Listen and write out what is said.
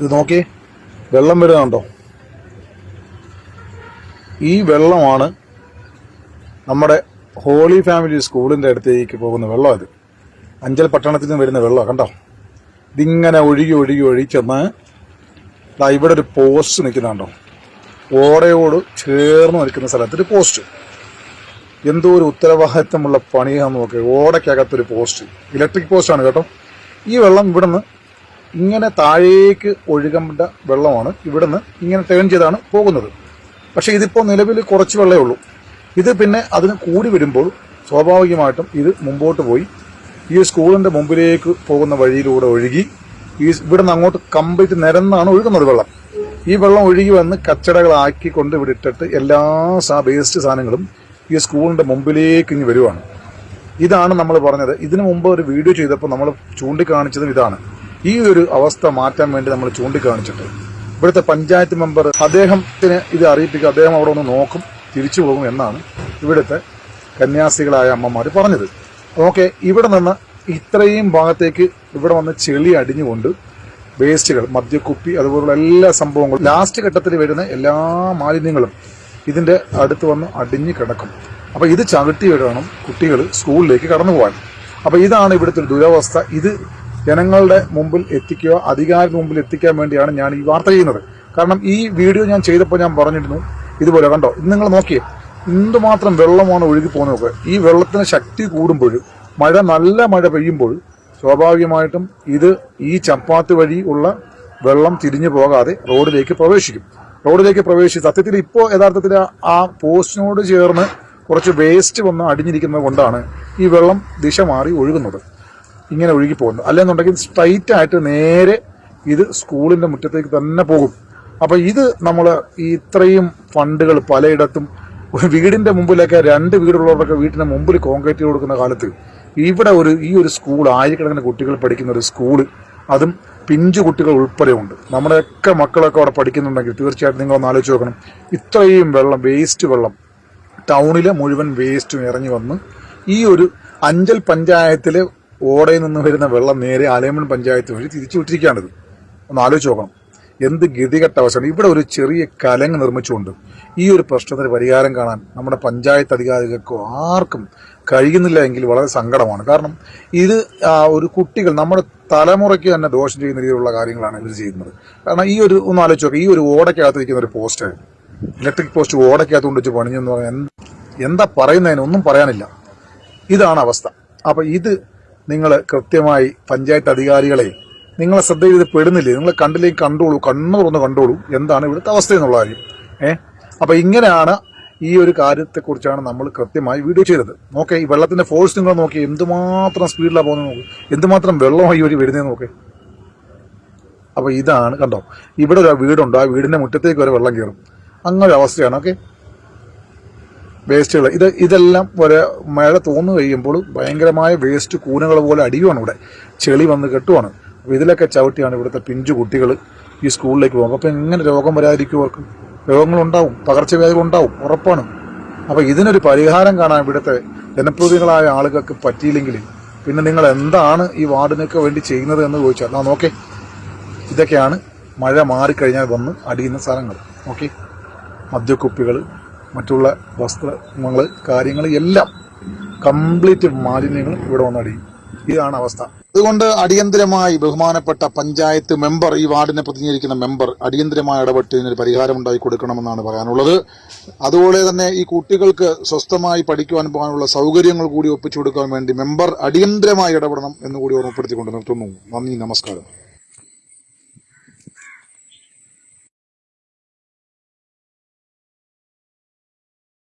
ഇത് നോക്കി. വെള്ളം വരുന്നുണ്ടോ ഈ വെള്ളമാണ് നമ്മുടെ ഹോളി ഫാമിലി സ്കൂളിന്റെ അടുത്തേക്ക് പോകുന്ന വെള്ളം അത് അഞ്ചൽ പട്ടണത്തിൽ നിന്ന് വരുന്ന വെള്ളം കണ്ടോ? ഇതിങ്ങനെ ഒഴുകി ഒഴുകി ഒഴിച്ചെന്ന് ഇവിടെ ഒരു പോസ്റ്റ് നിൽക്കുന്നുണ്ടോ ഓടയോട് ചേർന്ന് നിൽക്കുന്ന സ്ഥലത്തൊരു പോസ്റ്റ് എന്തോ ഒരു ഉത്തരവാദിത്തമുള്ള പണിയാന്ന് നോക്കി. ഓടയ്ക്കകത്തൊരു പോസ്റ്റ് ഇലക്ട്രിക് പോസ്റ്റാണ് കേട്ടോ. ഈ വെള്ളം ഇവിടുന്ന് ഇങ്ങനെ താഴേക്ക് ഒഴുകേണ്ട വെള്ളമാണ് ഇവിടുന്ന് ഇങ്ങനെ ടേൺ ചെയ്താണ് പോകുന്നത്. പക്ഷേ ഇതിപ്പോൾ നിലവിൽ കുറച്ച് വെള്ളമേ ഉള്ളൂ. ഇത് പിന്നെ അതിന് കൂടി വരുമ്പോൾ സ്വാഭാവികമായിട്ടും ഇത് മുമ്പോട്ട് പോയി. ഈ സ്കൂളിന്റെ മുമ്പിലേക്ക് പോകുന്ന വഴിയിലൂടെ ഒഴുകി ഈ ഇവിടുന്ന് അങ്ങോട്ട് കംപ്ലീറ്റ് നിരന്നാണ് ഒഴുകുന്നത് വെള്ളം. ഈ വെള്ളം ഒഴുകി വന്ന് കച്ചടകളാക്കി കൊണ്ട് ഇവിടെ ഇട്ടിട്ട് എല്ലാ സാ വേസ്റ്റ് സാധനങ്ങളും ഈ സ്കൂളിന്റെ മുമ്പിലേക്ക് ഇനി വരുവാണ്. ഇതാണ് നമ്മൾ പറഞ്ഞത്. ഇതിനു മുമ്പ് ഒരു വീഡിയോ ചെയ്തപ്പോൾ നമ്മൾ ചൂണ്ടിക്കാണിച്ചതും ഇതാണ്. ഈ ഒരു അവസ്ഥ മാറ്റാൻ വേണ്ടി നമ്മൾ ചൂണ്ടിക്കാണിച്ചിട്ട് ഇവിടുത്തെ പഞ്ചായത്ത് മെമ്പർ അദ്ദേഹത്തിന് ഇത് അറിയിപ്പിക്കുക അദ്ദേഹം അവിടെ ഒന്ന് നോക്കും തിരിച്ചു പോകും എന്നാണ് ഇവിടുത്തെ കന്യാസികളായ അമ്മമാർ പറഞ്ഞത്. ഓക്കെ ഇവിടെ നിന്ന് ഇത്രയും ഭാഗത്തേക്ക് ഇവിടെ വന്ന് ചെളി അടിഞ്ഞുകൊണ്ട് വേസ്റ്റുകൾ മദ്യക്കുപ്പി അതുപോലുള്ള എല്ലാ സംഭവങ്ങളും ലാസ്റ്റ് ഘട്ടത്തിൽ വരുന്ന എല്ലാ മാലിന്യങ്ങളും ഇതിന്റെ അടുത്ത് വന്ന് അടിഞ്ഞു കിടക്കും. അപ്പോൾ ഇത് ചവിട്ടി വിടണം കുട്ടികൾ സ്കൂളിലേക്ക് കടന്നു പോകാൻ. അപ്പോൾ ഇതാണ് ഇവിടുത്തെ ദുരവസ്ഥ. ഇത് ജനങ്ങളുടെ മുമ്പിൽ എത്തിക്കുക അധികാരിയുടെ മുമ്പിൽ എത്തിക്കാൻ വേണ്ടിയാണ് ഞാൻ ഈ വാർത്ത ചെയ്യുന്നത്. കാരണം ഈ വീഡിയോ ഞാൻ ചെയ്തപ്പോൾ ഞാൻ പറഞ്ഞിരുന്നു ഇതുപോലെ കണ്ടോ? ഇത് നിങ്ങൾ നോക്കിയേ എന്തുമാത്രം വെള്ളമാണ് ഒഴുകി പോകുന്നത് ഈ വെള്ളത്തിന് ശക്തി കൂടുമ്പോൾ മഴ നല്ല മഴ പെയ്യുമ്പോൾ സ്വാഭാവികമായിട്ടും ഇത് ഈ ചപ്പാത്ത് വഴി ഉള്ള വെള്ളം തിരിഞ്ഞു പോകാതെ റോഡിലേക്ക് പ്രവേശിക്കും. റോഡിലേക്ക് പ്രവേശിച്ച് സത്യത്തിൽ ഇപ്പോൾ യഥാർത്ഥത്തിൽ ആ പോസ്റ്റിനോട് ചേർന്ന് കുറച്ച് വേസ്റ്റ് വന്ന് അടിഞ്ഞിരിക്കുന്നത് കൊണ്ടാണ് ഈ വെള്ളം ദിശ മാറി ഒഴുകുന്നത്. ഇങ്ങനെ ഒഴുകി പോകുന്നു. അല്ലെന്നുണ്ടെങ്കിൽ സ്ട്രൈറ്റ് ആയിട്ട് നേരെ ഇത് സ്കൂളിന്റെ മുറ്റത്തേക്ക് തന്നെ പോകും. അപ്പോൾ ഇത് നമ്മൾ ഇത്രയും ഫണ്ടുകൾ പലയിടത്തും വീടിന്റെ മുമ്പിലൊക്കെ രണ്ട് വീടുള്ളവരൊക്കെ വീട്ടിന് മുമ്പിൽ കോൺക്രീറ്റ് കൊടുക്കുന്ന കാലത്ത് ഇവിടെ ഒരു ഈ ഒരു സ്കൂൾ ആയിരക്കണക്കിന് കുട്ടികൾ പഠിക്കുന്ന ഒരു സ്കൂൾ അതും പിഞ്ചു കുട്ടികൾ ഉൾപ്പെടെ ഉണ്ട്. നമ്മുടെയൊക്കെ മക്കളൊക്കെ അവിടെ പഠിക്കുന്നുണ്ടെങ്കിൽ തീർച്ചയായിട്ടും നിങ്ങൾ ഒന്ന് ആലോചിച്ച് നോക്കണം. ഇത്രയും വെള്ളം വേസ്റ്റ് വെള്ളം ടൗണിലെ മുഴുവൻ വേസ്റ്റും ഇറങ്ങി വന്ന് ഈ ഒരു അഞ്ചൽ പഞ്ചായത്തിലെ ഓടയിൽ നിന്ന് വരുന്ന വെള്ളം നേരെ ആലയമൺ പഞ്ചായത്ത് വഴി തിരിച്ചു വിട്ടിരിക്കുകയാണിത്. ഒന്ന് ആലോചിച്ച് നോക്കണം. എന്ത് ഗതികെട്ട അവസ്ഥയാണ്. ഇവിടെ ഒരു ചെറിയ കലങ്ങ് നിർമ്മിച്ചുകൊണ്ട് ഈ ഒരു പ്രശ്നത്തിന് പരിഹാരം കാണാൻ നമ്മുടെ പഞ്ചായത്ത് അധികാരികൾക്കോ ആർക്കും കഴിയുന്നില്ല എങ്കിൽ വളരെ സങ്കടമാണ്. കാരണം ഇത് ഒരു കുട്ടികൾ നമ്മുടെ തലമുറയ്ക്ക് തന്നെ ദോഷം ചെയ്യുന്ന രീതിയിലുള്ള കാര്യങ്ങളാണ് ഇവർ ചെയ്യുന്നത്. കാരണം ഈ ഒരു ഒന്ന് ആലോചിച്ച് നോക്കുക ഈ ഒരു ഓടയ്ക്കകത്ത് ഇരിക്കുന്ന ഒരു പോസ്റ്റ് ഇലക്ട്രിക് പോസ്റ്റ് ഓടയ്ക്കകത്ത് കൊണ്ട് വെച്ച് പണിഞ്ഞെന്ന് പറഞ്ഞാൽ എന്താ പറയുന്നതിന് ഒന്നും പറയാനില്ല. ഇതാണ് അവസ്ഥ. അപ്പൊ ഇത് നിങ്ങൾ കൃത്യമായി പഞ്ചായത്ത് അധികാരികളെ നിങ്ങളെ ശ്രദ്ധയിൽ ഇത് പെടുന്നില്ലേ? നിങ്ങൾ കണ്ടില്ലെങ്കിൽ കണ്ടോളൂ. കണ്ണു തുറന്ന് കണ്ടോളൂ. എന്താണ് ഇവിടുത്തെ അവസ്ഥ എന്നുള്ള കാര്യം. ഏ? അപ്പൊ ഇങ്ങനെയാണ് ഈ ഒരു കാര്യത്തെക്കുറിച്ചാണ് നമ്മൾ കൃത്യമായി വീഡിയോ ചെയ്തത്. നോക്കെ ഈ വെള്ളത്തിന്റെ ഫോഴ്സ് നിങ്ങൾ നോക്കി എന്തുമാത്രം സ്പീഡിലാണ് പോകുന്നത് നോക്കി. എന്തുമാത്രം വെള്ളം വെള്ളമായി ഒരു വരുന്നത് നോക്കേ. അപ്പോൾ ഇതാണ് കണ്ടോ? ഇവിടെ ഒരു വീടുണ്ട്. ആ വീടിന്റെ മുറ്റത്തേക്ക് വരെ വെള്ളം കയറും. അങ്ങനെ ഒരു അവസ്ഥയാണ് ഓക്കെ? വേസ്റ്റുകൾ. ഇത് ഇതെല്ലാം ഒരു മഴ തോന്നു കഴിയുമ്പോൾ ഭയങ്കരമായ വേസ്റ്റ് കൂനകൾ പോലെ അടിയുമാണ് ഇവിടെ. ചെളി വന്ന് കെട്ടുവാണ്. അപ്പോൾ ഇതിലൊക്കെ ചവിട്ടിയാണ് ഇവിടുത്തെ പിഞ്ചു കുട്ടികൾ ഈ സ്കൂളിലേക്ക് പോകും അപ്പോൾ എങ്ങനെ രോഗം വരാതിരിക്കും അവർക്ക്? രോഗങ്ങളുണ്ടാവും. പകർച്ചവ്യാധികളുണ്ടാവും ഉറപ്പാണ്. അപ്പോൾ ഇതിനൊരു പരിഹാരം കാണാൻ ഇവിടുത്തെ ജനപ്രതിനിധികളായ ആളുകൾക്ക് പറ്റിയില്ലെങ്കിൽ പിന്നെ നിങ്ങൾ എന്താണ് ഈ വാർഡിനൊക്കെ വേണ്ടി ചെയ്യുന്നത് എന്ന് ചോദിച്ചാൽ ആ നോക്കേ. ഇതൊക്കെയാണ് മഴ മാറിക്കഴിഞ്ഞാൽ വന്ന് അടിയുന്ന സ്ഥലങ്ങൾ ഓക്കെ? മദ്യക്കുപ്പികൾ മറ്റുള്ള വസ്ത്രങ്ങൾ കാര്യങ്ങൾ എല്ലാം കംപ്ലീറ്റ് മാലിന്യങ്ങൾ ഇവിടെ വന്നടിയും. ഇതാണ് അവസ്ഥ. അതുകൊണ്ട് അടിയന്തരമായി ബഹുമാനപ്പെട്ട പഞ്ചായത്ത് മെമ്പർ ഈ വാർഡിനെ പ്രതിനിധീകരിക്കുന്ന മെമ്പർ അടിയന്തരമായി ഇടപെട്ട് ഇതിനൊരു പരിഹാരം ഉണ്ടാക്കി കൊടുക്കണമെന്നാണ് പറയാനുള്ളത്. അതുപോലെ തന്നെ ഈ കുട്ടികൾക്ക് സ്വസ്ഥമായി പഠിക്കുവാൻ പോകാനുള്ള സൗകര്യങ്ങൾ കൂടി ഒപ്പിച്ചു കൊടുക്കാൻ വേണ്ടി മെമ്പർ അടിയന്തരമായി ഇടപെടണം എന്ന് കൂടി ഓർമ്മപ്പെടുത്തിക്കൊണ്ട് നിർത്തുന്നു. നന്ദി നമസ്കാരം.